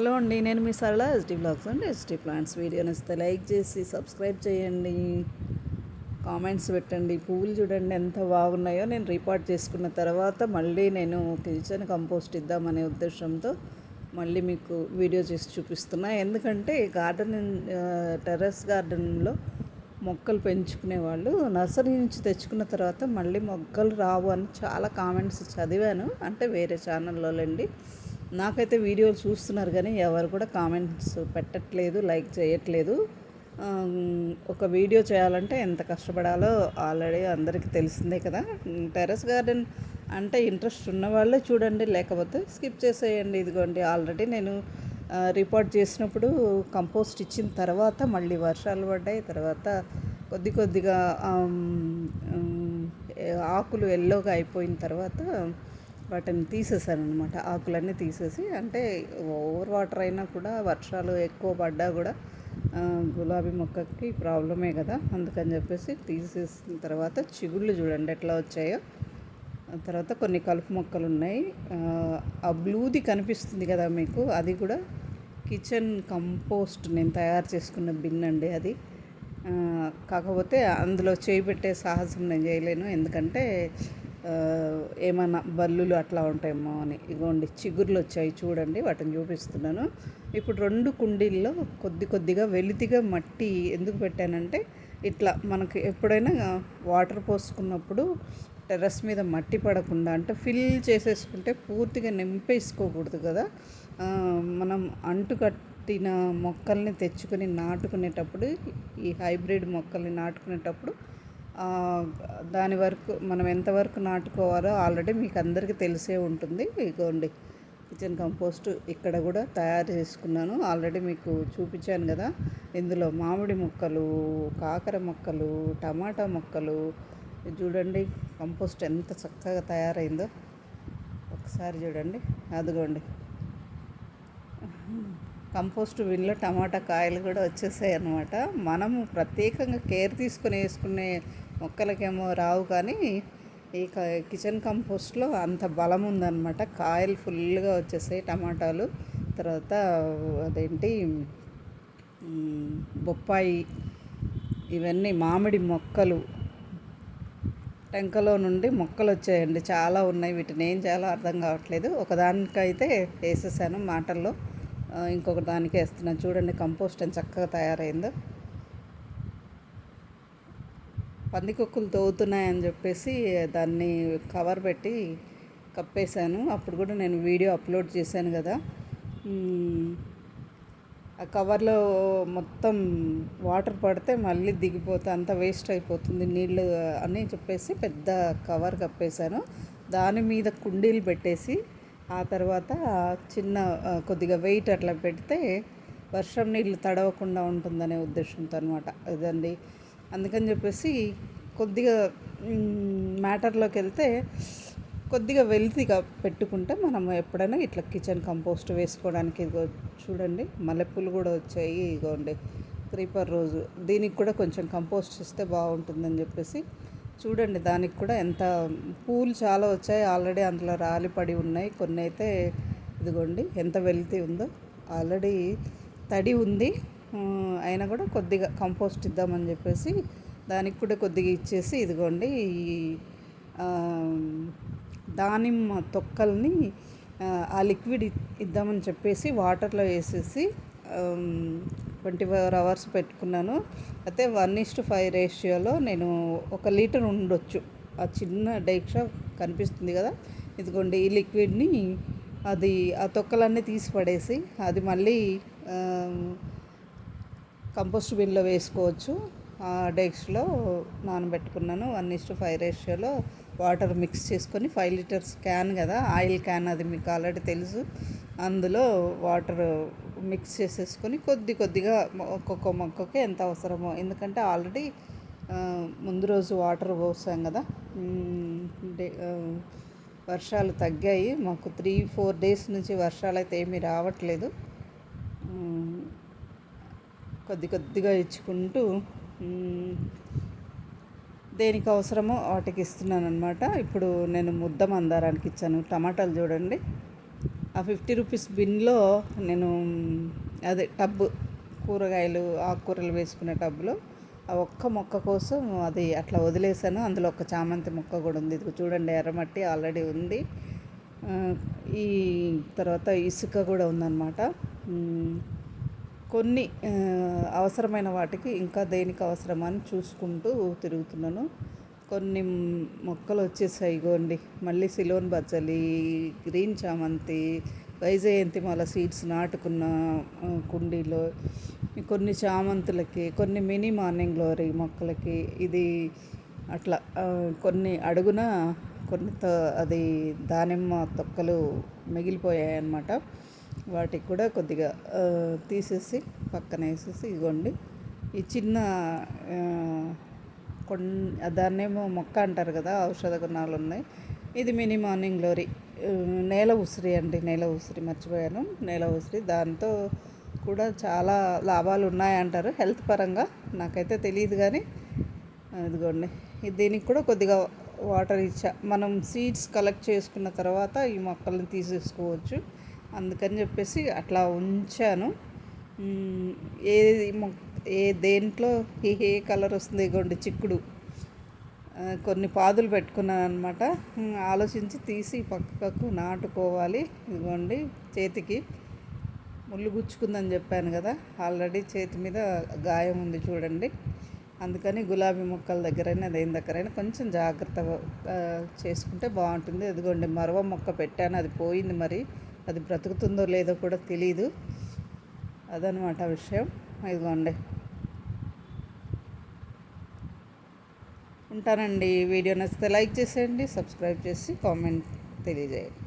Hello అండి నేను మీ సరళ ఎస్టీ బ్లాగ్స్ అండి ఎస్టీ ప్లాంట్స్ వీడియో నచ్చితే లైక్ చేసి సబ్స్క్రైబ్ చేయండి. కామెంట్స్ పెట్టండి. పువ్వులు చూడండి ఎంత బాగున్నాయో నేను రిపోర్ట్ చేసుకున్న తర్వాత మళ్ళీ నేను కిచెన్ కంపోస్ట్ ఇద్దామనే ఉద్దేశంతో మళ్ళీ మీకు వీడియో చేసి చూపిస్తున్నా. ఎందుకంటే గార్డెన్ టెర్రస్ గార్డెన్లో మొక్కలు పెంచుకునే వాళ్ళు నర్సరీ నుంచి తెచ్చుకున్న తర్వాత మళ్ళీ మొక్కలు రావు అని చాలా కామెంట్స్ చదివాను. అంటే వేరే ఛానల్లోనండి నాకైతే వీడియోలు చూస్తున్నారు కానీ ఎవరు కూడా కామెంట్స్ పెట్టట్లేదు లైక్ చేయట్లేదు. ఒక వీడియో చేయాలంటే ఎంత కష్టపడాలో ఆల్రెడీ అందరికీ తెలిసిందే కదా. టెర్రస్ గార్డెన్ అంటే ఇంట్రెస్ట్ ఉన్న వాళ్ళే చూడండి లేకపోతే స్కిప్ చేసేయండి. ఇదిగోండి ఆల్రెడీ నేను రిపోర్ట్ చేసినప్పుడు కంపోస్ట్ ఇచ్చిన తర్వాత మళ్ళీ వర్షాలు పడ్డాయి. తర్వాత కొద్ది కొద్దిగా ఆకులు ఎల్లోగా అయిపోయిన తర్వాత వాటిని తీసేసాను అనమాట ఆకులన్నీ తీసేసి అంటే ఓవర్ వాటర్ అయినా కూడా వర్షాలు ఎక్కువ పడ్డా కూడా గులాబీ మొక్కకి ప్రాబ్లమే కదా. అందుకని చెప్పేసి తీసేసిన తర్వాత చిగుళ్ళు చూడండి ఎట్లా వచ్చాయో. తర్వాత కొన్ని కలుపు మొక్కలు ఉన్నాయి. ఆ, బ్లూది కనిపిస్తుంది కదా మీకు? అది కూడా కిచెన్ కంపోస్ట్ నేను తయారు చేసుకున్న బిన్ అండి అది. కాకపోతే అందులో చేయి పెట్టే సాహసం నేను చేయలేను. ఎందుకంటే ఏమైనా బల్లులు అట్లా ఉంటాయేమో అని. ఇగోండి చిగుర్లు వచ్చాయి చూడండి వాటిని చూపిస్తున్నాను. ఇప్పుడు రెండు కుండీల్లో కొద్ది కొద్దిగా వెలితిగా మట్టి ఎందుకు పెట్టానంటే ఇట్లా మనకి ఎప్పుడైనా వాటర్ పోసుకున్నప్పుడు టెర్రస్ మీద మట్టి పడకుండా అంటే ఫిల్ చేసేసుకుంటే పూర్తిగా నింపేసుకోకూడదు కదా. మనం అంటుకట్టిన మొక్కల్ని తెచ్చుకొని నాటుకునేటప్పుడు ఈ హైబ్రిడ్ మొక్కల్ని నాటుకునేటప్పుడు దాని వరకు మనం ఎంతవరకు నాటుకోవాలో ఆల్రెడీ మీకు అందరికీ తెలిసే ఉంటుంది. ఇగోండి కిచెన్ కంపోస్ట్ ఇక్కడ కూడా తయారు చేసుకున్నాను. ఆల్రెడీ మీకు చూపించాను కదా ఇందులో మామిడి మొక్కలు కాకర మొక్కలు టమాటా మొక్కలు చూడండి కంపోస్ట్ ఎంత చక్కగా తయారైందో. ఒకసారి చూడండి అదిగోండి. కంపోస్ట్ బిన్లో టమాటా కాయలు కూడా వచ్చేసాయి అన్నమాట మనము ప్రత్యేకంగా కేర్ తీసుకొని వేసుకునే మొక్కలకేమో రావు కానీ ఈ క- కిచెన్ కంపోస్ట్లో అంత బలం ఉందన్నమాట. కాయలు ఫుల్గా వచ్చేసాయి టమాటాలు. తర్వాత అదేంటి బొప్పాయి ఇవన్నీ మామిడి మొక్కలు. టెంకలో నుండి మొక్కలు వచ్చాయండి. చాలా ఉన్నాయి. వీటిని ఏం చేయాలో అర్థం కావట్లేదు. ఒకదానికైతే వేసేసాను మాటల్లో. ఇంకొక దానికి వేస్తున్నాను. చూడండి కంపోస్ట్ ఎంత చక్కగా తయారైందో. పందికొక్కులు తోగుతున్నాయని చెప్పేసి దాన్ని కవర్ పెట్టి కప్పేశాను. అప్పుడు కూడా నేను వీడియో అప్లోడ్ చేశాను కదా. ఆ కవర్లో మొత్తం వాటర్ పడితే మళ్ళీ దిగిపోతే అంత వేస్ట్ అయిపోతుంది నీళ్ళు అని చెప్పేసి పెద్ద కవర్ కప్పేశాను. దాని మీద కుండీలు పెట్టేసి ఆ తర్వాత చిన్న కొద్దిగా వెయిట్ అట్లా పెడితే వర్షం నీళ్ళు తడవకుండా ఉంటుందనే ఉద్దేశంతో అనమాట ఇదండి అందుకని చెప్పేసి కొద్దిగా మ్యాటర్లోకి వెళ్తే కొద్దిగా వెల్తీగా పెట్టుకుంటే మనం ఎప్పుడైనా ఇట్లా కిచెన్ కంపోస్ట్ వేసుకోవడానికి ఇదిగో చూడండి మల్లెపూలు కూడా వచ్చాయి ఇగోండి క్రీపర్ రోజు. దీనికి కూడా కొంచెం కంపోస్ట్ ఇస్తే బాగుంటుందని చెప్పేసి చూడండి దానికి కూడా ఎంత పూలు చాలా వచ్చాయి ఆల్రెడీ అందులో రాలిపడి ఉన్నాయి కొన్ని అయితే ఇదిగోండి ఎంత వెల్తీ ఉందో. ఆల్రెడీ తడి ఉంది అయినా కూడా కొద్దిగా కంపోస్ట్ ఇద్దామని చెప్పేసి దానికి కూడా కొద్దిగా ఇచ్చేసి ఇదిగోండి ఈ దానిమ్మ తొక్కల్ని ఆ, లిక్విడ్ ఇద్దామని చెప్పేసి వాటర్లో వేసేసి ట్వంటీ ఫోర్ అవర్స్ పెట్టుకున్నాను. అయితే వన్ ఇస్ట్ ఫైవ్ రేషియోలో నేను ఒక లీటర్ ఉండొచ్చు. ఆ చిన్న డైక్ష కనిపిస్తుంది కదా? ఇదిగోండి ఈ లిక్విడ్ని అది ఆ తొక్కలన్నీ తీసి పడేసి అది మళ్ళీ కంపోస్ట్ బిన్లో వేసుకోవచ్చు. ఆ డెక్స్లో నానబెట్టుకున్నాను. వన్ ఇస్ టు ఫైవ్ రేషియోలో వాటర్ మిక్స్ చేసుకొని ఫైవ్ లీటర్స్ క్యాన్ కదా ఆయిల్ క్యాన్ అది మీకు ఆల్రెడీ తెలుసు. అందులో వాటర్ మిక్స్ చేసేసుకొని కొద్ది కొద్దిగా ఒక్కొక్క మొక్కకి ఎంత అవసరమో ఎందుకంటే ఆల్రెడీ ముందు రోజు వాటర్ పోసాం కదా. డే- వర్షాలు తగ్గాయి. మాకు త్రీ ఫోర్ డేస్ నుంచి వర్షాలు అయితే ఏమీ రావట్లేదు. కొద్ది కొద్దిగా ఇచ్చుకుంటూ దేనికి అవసరమో వాటికి ఇస్తున్నాను అనమాట ఇప్పుడు నేను ముద్ద మందారానికి ఇచ్చాను. టమాటాలు చూడండి. ఆ ఫిఫ్టీ రూపీస్ బిన్లో నేను అదే టబ్ కూరగాయలు ఆకుకూరలు వేసుకునే టబ్లో ఆ ఒక్క మొక్క కోసం అది అట్లా వదిలేసాను అందులో ఒక చామంతి మొక్క కూడా ఉంది. ఇది చూడండి ఎర్రమట్టి ఆల్రెడీ ఉంది. ఈ తర్వాత ఇసుక కూడా ఉందన్నమాట. కొన్ని అవసరమైన వాటికి ఇంకా దేనికి అవసరమని చూసుకుంటూ తిరుగుతున్నాను. కొన్ని మొక్కలు వచ్చేసాయి ఇగోండి. మళ్ళీ సిలోన్ బచ్చలి గ్రీన్ చామంతి వైజయంతి మాల సీడ్స్ నాటుకున్న కుండీలో కొన్ని చామంతులకి కొన్ని మినీ మార్నింగ్ గ్లోరీ మొక్కలకి ఇది అట్లా కొన్ని అడుగున కొన్ని అది దానిమ్మ తొక్కలు మిగిలిపోయాయి అన్నమాట వాటికి కూడా కొద్దిగా తీసేసి పక్కన వేసేసి ఇగోండి ఈ చిన్న కొన్ దాన్నేమో మొక్క అంటారు కదా ఔషధ గుణాలు ఉన్నాయి. ఇది మినీ మార్నింగ్ గ్లోరీ నేల ఉసిరి అండి నేల ఉసిరి మర్చిపోయాను. నేల ఉసిరి దాంతో కూడా చాలా లాభాలు ఉన్నాయంటారు. హెల్త్ పరంగా నాకైతే తెలియదు కానీ ఇదిగోండి దీనికి కూడా కొద్దిగా వాటర్ ఇచ్చా. మనం సీడ్స్ కలెక్ట్ చేసుకున్న తర్వాత ఈ మొక్కల్ని తీసేసుకోవచ్చు. అందుకని చెప్పేసి అట్లా ఉంచాను. ఏ ఏ దేంట్లో ఏ ఏ కలర్ వస్తుంది ఇగోండి చిక్కుడు. కొన్ని పాదులు పెట్టుకున్నాను అనమాట ఆలోచించి తీసి పక్కకు నాటుకోవాలి. ఇదిగోండి చేతికి ముళ్ళు గుచ్చుకుందని చెప్పాను కదా ఆల్రెడీ చేతి మీద గాయం ఉంది చూడండి. అందుకని గులాబీ మొక్కల దగ్గరైనా దేని దగ్గరైనా కొంచెం జాగ్రత్తగా చేసుకుంటే బాగుంటుంది. ఇదిగోండి మరవ మొక్క పెట్టాను అది పోయింది మరి. అది బ్రతుకుతుందో లేదో కూడా తెలీదు. అదనమాట విషయం. ఇదిగోండి. ఉంటానండి వీడియో నచ్చితే లైక్ చేసేయండి సబ్స్క్రైబ్ చేసి కామెంట్ తెలియజేయండి.